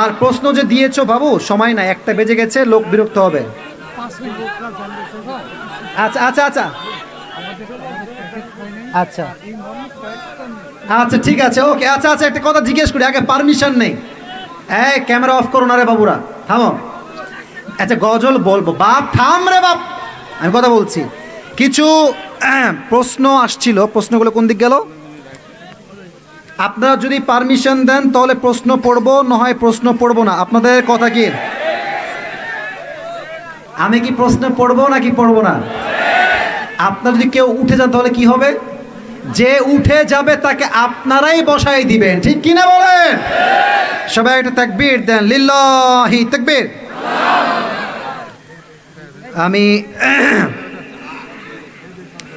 আর প্রশ্ন যে দিয়েছ বাবু, সময় নাই, একটা বেজে গেছে, লোক বিরক্ত হবে। আচ্ছা আচ্ছা আচ্ছা। আচ্ছা। আচ্ছা ঠিক আছে, ওকে আচ্ছা আচ্ছা একটা কথা জিজ্ঞেস করি, আগে পারমিশন নেই। হ্যাঁ ক্যামেরা অফ করো না রে বাবুরা, থামো। আচ্ছা গজল বলব। বাপ, থাম রে বাপ। আমি কথা বলছি। কিছু প্রশ্ন আসছিল, প্রশ্নগুলো কোন দিক গেল? আপনারা যদি পারমিশন দেন, তাহলে প্রশ্ন পড়ব না হয় প্রশ্ন পড়ব না। আপনাদের কথা কি? আমি কি প্রশ্ন পড়ব নাকি পড়ব না? আপনার যদি কেউ উঠে যান, তাহলে কি হবে? যে উঠে যাবে, তাকে আপনারাই বসাই দিবেন। ঠিক কি না বলেন? সবাই একটা তাকবীর দেন। লিল্লাহি তাকবীর। আমি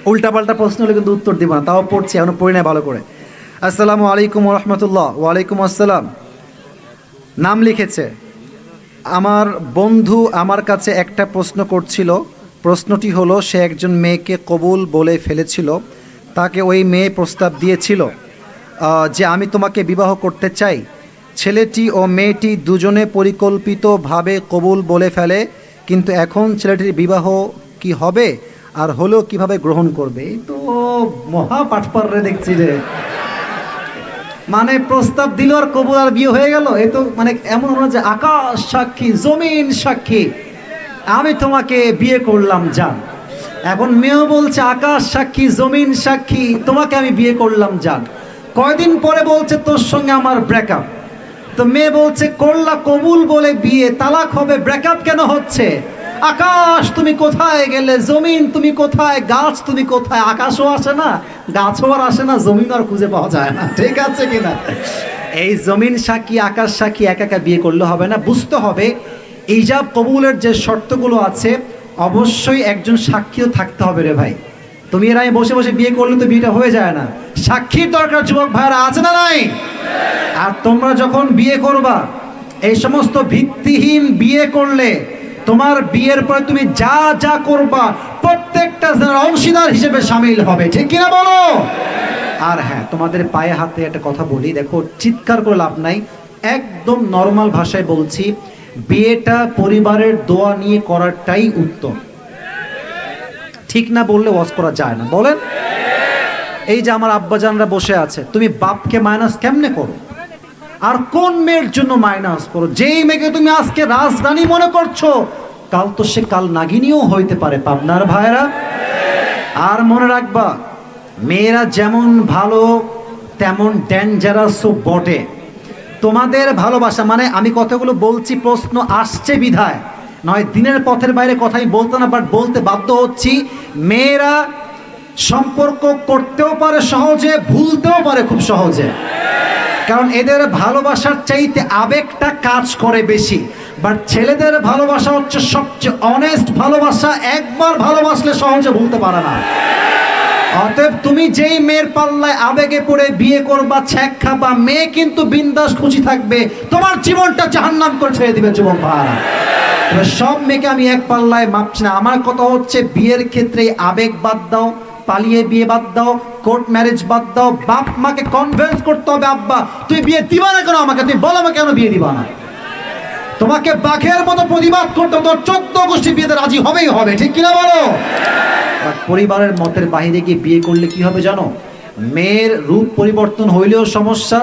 উল্টাপাল্টা প্রশ্ন হলে কিন্তু উত্তর দিব না, তাও পড়ছি, এখনও পড়ি না ভালো করে। আসসালামু আলাইকুম রহমতুল্লাহ। ওয়ালাইকুম আসসালাম। নাম লিখেছে, আমার বন্ধু আমার কাছে একটা প্রশ্ন করছিল। প্রশ্নটি হলো, সে একজন মেয়েকে কবুল বলে ফেলেছিল। তাকে ওই মেয়ে প্রস্তাব দিয়েছিল যে আমি তোমাকে বিবাহ করতে চাই। ছেলেটি ও মেয়েটি দুজনে পরিকল্পিতভাবে কবুল বলে ফেলে, কিন্তু এখন ছেলেটির বিবাহ কি হবে? আর হলেও কীভাবে গ্রহণ করবে? এই তো মহা পাঠপাড়রে দেখছি রে। মানে প্রস্তাব দিল আর কবুল আর বিয়ে হয়ে গেল। এ তো মানে এমন হলো যে আকাশ সাক্ষী, জমিন সাক্ষী। আমি তোমাকে বিয়ে করলাম জান এখন মেয়েও বলছে, আকাশ সাক্ষী, জমিন সাক্ষী, তোমাকে আমি বিয়ে করলাম জান কয়দিন পরে বলছে, তোর সঙ্গে আমার ব্রেকআপ তো মেয়ে বলছে, করলা কবুল বলে বিয়ে, তালাক হবে ব্রেকআপ কেন হচ্ছে? আকাশ, তুমি কোথায় গেলে? জমিন, তুমি কোথায়? গাছ, তুমি কোথায়? আকাশও আসে না, গাছও আর আসে না জমিন আর খুঁজে পাওয়া যায় না। ঠিক আছে কিনা এই জমিন সাক্ষী, আকাশ সাক্ষী, একা একা বিয়ে করলে হবে না। বুঝতে হবে এইজাব কবুলের যে শর্তগুলো আছে, অবশ্যই একজন সাক্ষীও থাকতে হবে রে ভাই। তুমি এর আগে বসে বসে বিয়ে করলে তো বিয়েটা হয়ে যায় না। সাক্ষীর দরকার, যুবক ভাইরা, আছে না নাই? আর তোমরা যখন বিয়ে করবা, এই সমস্ত ভিত্তিহীন বিয়ে করলে তোমার বিয়ের পরে তুমি যা যা করবা, প্রত্যেকটা অংশীদার হিসেবে সামিল হবে। ঠিক কিনা বলো? আর হ্যাঁ তোমাদের পায়ে হাতে একটা কথা বলি। দেখো, চিৎকার করে লাভ নাই। একদম নর্মাল ভাষায় বলছি, বিয়েটা পরিবারের দোয়া নিয়ে করাটাই উত্তম। ঠিক না বললে ওয়াজ করা যায় না। বলেন? এই যে আমার আব্বাজানরা বসে আছে, তুমি বাপকে মাইনাস কেমনে করো? আর কোন মেয়ের জন্য মাইনাস করো? যেই মেয়েকে তুমি আজকে রাজধানী মনে করছ, কাল তো সে কাল নাগিনীও হইতে পারে, পাবনার ভাইরা আর মনে রাখবা, মেয়েরা যেমন ভালো, তেমন ডেঞ্জারাসও বটে। তোমাদের ভালোবাসা মানে আমি কথাগুলো বলছি, প্রশ্ন আসছে বিধায়। নয়, দিনের পথের বাইরে কথাই বলতে না বাট বলতে বাধ্য হচ্ছি। মেয়েরা সম্পর্ক করতেও পারে সহজে, ভুলতেও পারে খুব সহজে। কারণ এদের ভালোবাসার চাইতে আবেগটা কাজ করে বেশি। বাট ছেলেদের ভালোবাসা হচ্ছে সবচেয়ে অনেস্ট ভালোবাসা, একবার ভালোবাসলে সহজে ভুলতে পারে না। অতএব তুমি যেই মেয়ের পাল্লায় আবেগে পড়ে বিয়ে করবা, ছ্যাক খাবা, মেয়ে কিন্তু বিন্দাস খুশি থাকবে, তোমার জীবনটা জাহান্নাম করে ছেড়ে দিবে জীবন ভাড়া সব মেয়েকে আমি এক পাল্লায় মাপছি না। আমার কথা হচ্ছে বিয়ের ক্ষেত্রে আবেগ বাদ দাও। পালিয়ে বিয়ে বাদ দাও কোর্ট ম্যারেজ বাদ দাও, বাপ মাকে কনভিন্স করতে হবে, আব্বা, তুই বিয়ে দিবা না কেন আমাকে? তুই বলো আমাকে কেন বিয়ে দিবা না? তোমাকে বাঘের মতো প্রতিবাদ করতে তোর চোদ্দ গোষ্ঠী বিয়েতে রাজি হবেই হবে, ঠিক কিনা বলো? পরিবারের মতের বাহিরে গিয়ে বিয়ে করলে কি হবে জানো? মেয়ের রূপ পরিবর্তন হইলেও সমস্যা